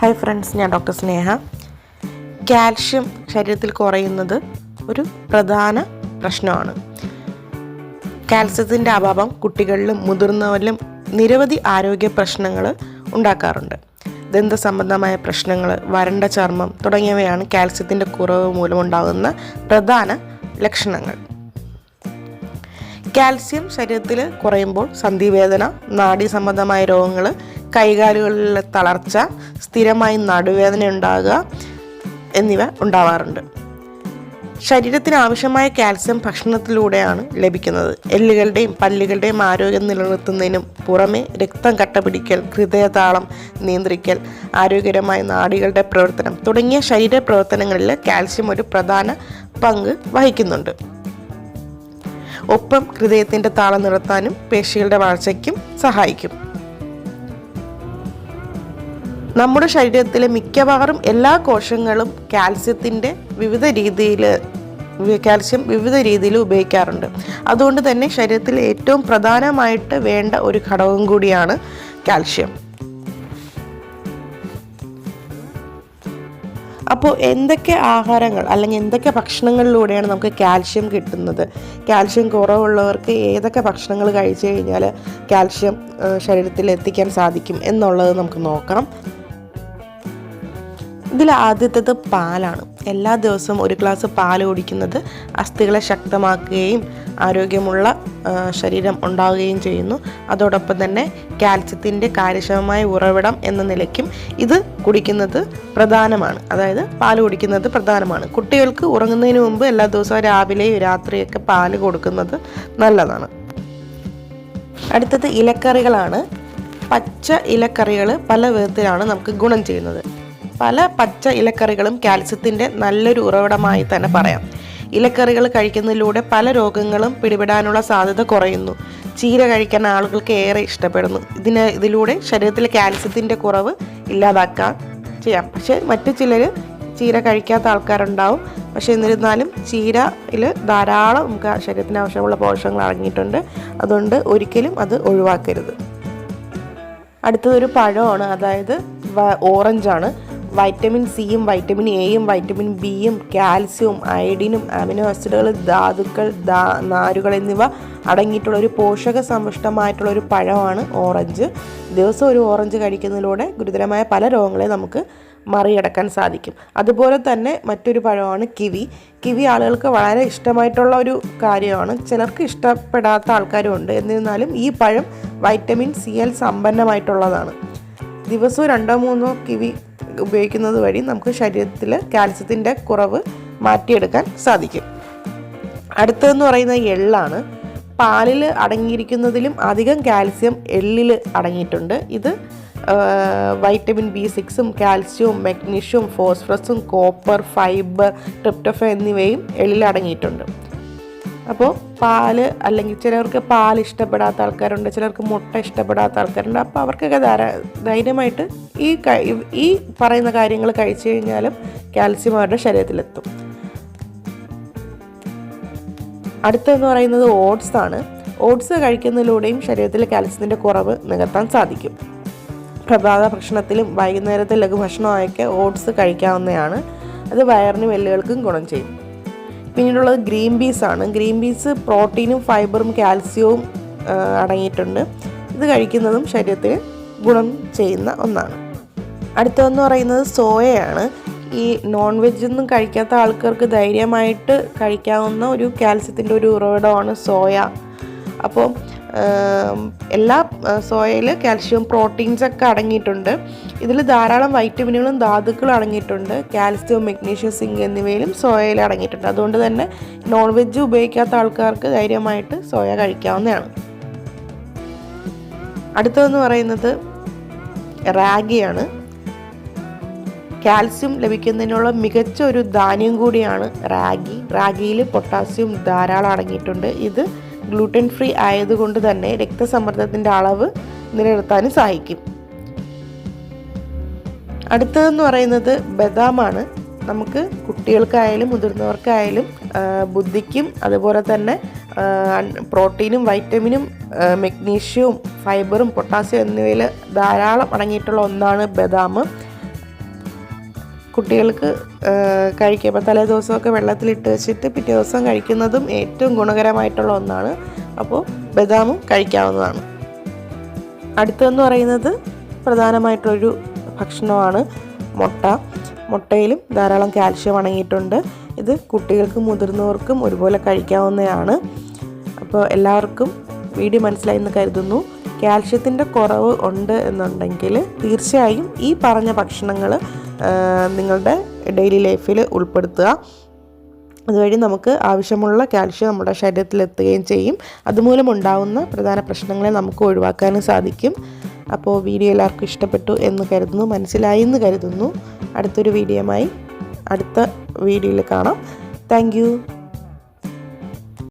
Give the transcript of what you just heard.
Hi friends ഞാൻ doctor Sneha. Calcium ശരീരത്തിൽ കുറയുന്നത് ഒരു പ്രധാന പ്രശ്നമാണ്. കാൽസ്യത്തിന്റെ അഭാവം കുട്ടികളിലും മുതിർന്നവരിലും നിരവധി ആരോഗ്യ പ്രശ്നങ്ങൾ ഉണ്ടാക്കാറുണ്ട്. ദന്ത സംബന്ധമായ പ്രശ്നങ്ങൾ വരണ്ട ചർമ്മം തുടങ്ങിയവയാണ് കാൽസ്യത്തിന്റെ കുറവ് മൂലമുണ്ടാകുന്ന പ്രധാന ലക്ഷണങ്ങൾ. കാൽസ്യം ശരീരത്തിൽ കുറയുമ്പോൾ സന്ധിവേദന നാഡീ സംബന്ധമായ രോഗങ്ങൾ കൈകാലുകളിലെ തളർച്ച സ്ഥിരമായി നടുവേദന ഉണ്ടാകുക എന്നിവ ഉണ്ടാവാറുണ്ട്. ശരീരത്തിന് ആവശ്യമായ കാൽസ്യം ഭക്ഷണത്തിലൂടെയാണ് ലഭിക്കുന്നത്. എല്ലുകളുടെയും പല്ലുകളുടെയും ആരോഗ്യം നിലനിർത്തുന്നതിനും പുറമെ രക്തം കട്ടപിടിക്കൽ ഹൃദയതാളം നിയന്ത്രിക്കൽ ആരോഗ്യകരമായ നാടികളുടെ പ്രവർത്തനം തുടങ്ങിയ ശരീര പ്രവർത്തനങ്ങളിൽ കാൽസ്യം ഒരു പ്രധാന പങ്ക് വഹിക്കുന്നുണ്ട്. ഒപ്പം ഹൃദയത്തിന്റെ താളം നിർത്താനും പേശികളുടെ വളർച്ചയ്ക്കും സഹായിക്കും. നമ്മുടെ ശരീരത്തിലെ മിക്കവാറും എല്ലാ കോശങ്ങളും കാൽസ്യത്തിന്റെ വിവിധ രീതിയിൽ കാൽസ്യം വിവിധ രീതിയിൽ ഉപയോഗിക്കാറുണ്ട്. അതുകൊണ്ട് തന്നെ ശരീരത്തിൽ ഏറ്റവും പ്രധാനമായിട്ട് വേണ്ട ഒരു ഘടകം കൂടിയാണ് കാൽഷ്യം അപ്പോൾ എന്തൊക്കെ ആഹാരങ്ങൾ അല്ലെങ്കിൽ എന്തൊക്കെ ഭക്ഷണങ്ങളിലൂടെയാണ് നമുക്ക് കാൽഷ്യം കിട്ടുന്നത്? കാൽഷ്യം കുറവുള്ളവർക്ക് ഏതൊക്കെ ഭക്ഷണങ്ങൾ കഴിച്ചു കഴിഞ്ഞാൽ കാൽഷ്യം ശരീരത്തിൽ എത്തിക്കാൻ സാധിക്കും എന്നുള്ളത് നമുക്ക് നോക്കാം ഇതിൽ ആദ്യത്തേത് പാലാണ്. എല്ലാ ദിവസവും ഒരു ഗ്ലാസ് പാൽ കുടിക്കുന്നത് അസ്ഥികളെ ശക്തമാക്കുകയും ആരോഗ്യമുള്ള ശരീരം ഉണ്ടാവുകയും ചെയ്യുന്നു. അതോടൊപ്പം തന്നെ കാൽസ്യത്തിന്റെ കാര്യക്ഷമമായ ഉറവിടം എന്ന നിലയ്ക്കും ഇത് കുടിക്കുന്നത് പ്രധാനമാണ്. അതായത് പാൽ കുടിക്കുന്നത് പ്രധാനമാണ്. കുട്ടികൾക്ക് ഉറങ്ങുന്നതിന് മുമ്പ് എല്ലാ ദിവസവും രാവിലെയും രാത്രിയൊക്കെ പാൽ കൊടുക്കുന്നത് നല്ലതാണ്. അടുത്തത് ഇലക്കറികളാണ്. പച്ച ഇലക്കറികൾ പല വിധത്തിലാണ് നമുക്ക് ഗുണം ചെയ്യുന്നത്. പല പച്ച ഇലക്കറികളും കാൽസ്യത്തിന്റെ നല്ലൊരു ഉറവിടമായി തന്നെ പറയാം. ഇലക്കറികൾ കഴിക്കുന്നതിലൂടെ പല രോഗങ്ങളും പിടിപെടാനുള്ള സാധ്യത കുറയുന്നു. ചീര കഴിക്കാൻ ആളുകൾക്ക് ഏറെ ഇഷ്ടപ്പെടുന്നു. ഇതിന് ഇതിലൂടെ ശരീരത്തിലെ കാൽസ്യത്തിന്റെ കുറവ് ഇല്ലാതാക്കാൻ ചെയ്യാം. പക്ഷേ മറ്റു ചിലർ ചീര കഴിക്കാത്ത ആൾക്കാരുണ്ടാവും. പക്ഷേ എന്നിരുന്നാലും ചീരയിൽ ധാരാളം നമുക്ക് ശരീരത്തിന് ആവശ്യമുള്ള പോഷകങ്ങൾ അടങ്ങിയിട്ടുണ്ട്. അതുകൊണ്ട് ഒരിക്കലും അത് ഒഴിവാക്കരുത്. അടുത്തതൊരു പഴമാണ്. അതായത് ഓറഞ്ചാണ്. വൈറ്റമിൻ സിയും വൈറ്റമിൻ എയും വൈറ്റമിൻ ബിയും കാൽസ്യവും അയഡിനും അമിനോ ആസിഡുകൾ ധാതുക്കൾ നാരുകൾ എന്നിവ അടങ്ങിയിട്ടുള്ള ഒരു പോഷക സമ്പുഷ്ടമായിട്ടുള്ള ഒരു പഴമാണ് ഓറഞ്ച്. ദിവസം ഒരു ഓറഞ്ച് കഴിക്കുന്നതിലൂടെ ഗുരുതരമായ പല രോഗങ്ങളെ നമുക്ക് മറികടക്കാൻ സാധിക്കും. അതുപോലെ തന്നെ മറ്റൊരു പഴമാണ് കിവി. കിവി ആളുകൾക്ക് വളരെ ഇഷ്ടമായിട്ടുള്ള ഒരു കാര്യമാണ്. ചിലർക്ക് ഇഷ്ടപ്പെടാത്ത ആൾക്കാരും ഉണ്ട്. എന്നിരുന്നാലും ഈ പഴം വൈറ്റമിൻ സി എൽ സമ്പന്നമായിട്ടുള്ളതാണ്. ദിവസവും രണ്ടോ മൂന്നോ കിവി ഉപയോഗിക്കുന്നത് വഴി നമുക്ക് ശരീരത്തിൽ കാൽസ്യത്തിന്റെ കുറവ് മാറ്റിയെടുക്കാൻ സാധിക്കും. അടുത്തതെന്ന് പറയുന്നത് എള്ളാണ്. പാലിൽ അടങ്ങിയിരിക്കുന്നതിലും അധികം കാൽസ്യം എള്ളിൽ അടങ്ങിയിട്ടുണ്ട്. ഇത് വൈറ്റമിൻ ബി സിക്സും കാൽസ്യവും മഗ്നീഷ്യവും ഫോസ്ഫറസും കോപ്പർ ഫൈബർ ട്രിപ്റ്റോഫ എന്നിവയും എള്ളിൽ അടങ്ങിയിട്ടുണ്ട്. അപ്പോൾ പാൽ അല്ലെങ്കിൽ ചിലർക്ക് പാൽ ഇഷ്ടപ്പെടാത്ത ആൾക്കാരുണ്ട് ചിലർക്ക് മുട്ട ഇഷ്ടപ്പെടാത്ത ആൾക്കാരുണ്ട് അപ്പോൾ അവർക്കൊക്കെ ധാരാ ധൈര്യമായിട്ട് ഈ ഈ പറയുന്ന കാര്യങ്ങൾ കഴിച്ചു കഴിഞ്ഞാലും കാൽസ്യം അവരുടെ ശരീരത്തിലെത്തും. അടുത്തെന്ന് പറയുന്നത് ഓട്സ് ആണ്. ഓട്സ് കഴിക്കുന്നതിലൂടെയും ശരീരത്തിലെ കാൽസ്യത്തിന്റെ കുറവ് നികത്താൻ സാധിക്കും. പ്രഭാത ഭക്ഷണത്തിലും വൈകുന്നേരത്തെ ലഘുഭക്ഷണമായൊക്കെ ഓട്സ് കഴിക്കാവുന്നതാണ്. അത് വയറിനും എല്ലുകൾക്കും ഗുണം ചെയ്യും. പിന്നീടുള്ളത് ഗ്രീൻ പീസ് ആണ്. ഗ്രീൻ പീസ് പ്രോട്ടീനും ഫൈബറും കാൽസ്യവും അടങ്ങിയിട്ടുണ്ട്. ഇത് കഴിക്കുന്നതും ശരീരത്തിന് ഗുണം ചെയ്യുന്ന ഒന്നാണ്. അടുത്തതെന്ന് പറയുന്നത് സോയയാണ്. ഈ നോൺ വെജ് ഒന്നും കഴിക്കാത്ത ആൾക്കാർക്ക് ധൈര്യമായിട്ട് കഴിക്കാവുന്ന ഒരു കാൽസ്യത്തിന്റെ ഒരു ഉറവിടമാണ് സോയ. അപ്പോൾ എല്ലാ സോയയിൽ കാൽഷ്യം പ്രോട്ടീൻസ് ഒക്കെ അടങ്ങിയിട്ടുണ്ട്. ഇതിൽ ധാരാളം വൈറ്റമിനുകളും ധാതുക്കളും അടങ്ങിയിട്ടുണ്ട്. കാൽസ്യം മെഗ്നീഷ്യം സിങ്ക് എന്നിവയിലും സോയയിൽ അടങ്ങിയിട്ടുണ്ട്. അതുകൊണ്ട് തന്നെ നോൺ വെജ് ഉപയോഗിക്കാത്ത ആൾക്കാർക്ക് ധൈര്യമായിട്ട് സോയ കഴിക്കാവുന്നതാണ്. അടുത്തതെന്ന് പറയുന്നത് റാഗിയാണ്. കാൽസ്യം ലഭിക്കുന്നതിനുള്ള മികച്ച ഒരു ധാന്യം കൂടിയാണ് റാഗി. റാഗിയിൽ പൊട്ടാസ്യം ധാരാളം അടങ്ങിയിട്ടുണ്ട്. ഇത് ഗ്ലൂട്ടൻ ഫ്രീ ആയതുകൊണ്ട് തന്നെ രക്തസമ്മർദ്ദത്തിന്റെ അളവ് നിലനിർത്താനും സഹായിക്കും. അടുത്തതെന്ന് പറയുന്നത് ബദാമാണ്. നമുക്ക് കുട്ടികൾക്കായാലും മുതിർന്നവർക്കായാലും ബുദ്ധിക്കും അതുപോലെ തന്നെ പ്രോട്ടീനും വൈറ്റമിനും മെഗ്നീഷ്യവും ഫൈബറും പൊട്ടാസ്യം എന്നിവയിൽ ധാരാളം അടങ്ങിയിട്ടുള്ള ഒന്നാണ് ബദാം കുട്ടികൾക്ക് കഴിക്കുമ്പോൾ തലേ ദിവസമൊക്കെ വെള്ളത്തിലിട്ട് വെച്ചിട്ട് പിറ്റേ ദിവസം കഴിക്കുന്നതും ഏറ്റവും ഗുണകരമായിട്ടുള്ള ഒന്നാണ്. അപ്പോൾ ബദാമും കഴിക്കാവുന്നതാണ്. അടുത്തതെന്ന് പറയുന്നത് പ്രധാനമായിട്ടൊരു ഭക്ഷണമാണ് മുട്ട. മുട്ടയിലും ധാരാളം കാൽഷ്യം അടങ്ങിയിട്ടുണ്ട്. ഇത് കുട്ടികൾക്കും മുതിർന്നവർക്കും ഒരുപോലെ കഴിക്കാവുന്നതാണ്. അപ്പോൾ എല്ലാവർക്കും വീഡിയോ മനസ്സിലായി എന്ന് കരുതുന്നു. കാൽഷ്യത്തിന്റെ കുറവ് ഉണ്ട് എന്നുണ്ടെങ്കിൽ തീർച്ചയായും ഈ പറഞ്ഞ ഭക്ഷണങ്ങൾ നിങ്ങളുടെ ഡെയിലി ലൈഫിൽ ഉൾപ്പെടുത്തുക. അതുവഴി നമുക്ക് ആവശ്യമുള്ള കാൽഷ്യം നമ്മുടെ ശരീരത്തിൽ എത്തുകയും ചെയ്യും. അതുമൂലം ഉണ്ടാകുന്ന പ്രധാന പ്രശ്നങ്ങളെ നമുക്ക് ഒഴിവാക്കാനും സാധിക്കും. അപ്പോൾ വീഡിയോ എല്ലാവർക്കും ഇഷ്ടപ്പെട്ടു എന്ന് കരുതുന്നു മനസ്സിലായി എന്ന് കരുതുന്നു. അടുത്തൊരു വീഡിയോയുമായി അടുത്ത വീഡിയോയിൽ കാണാം. താങ്ക്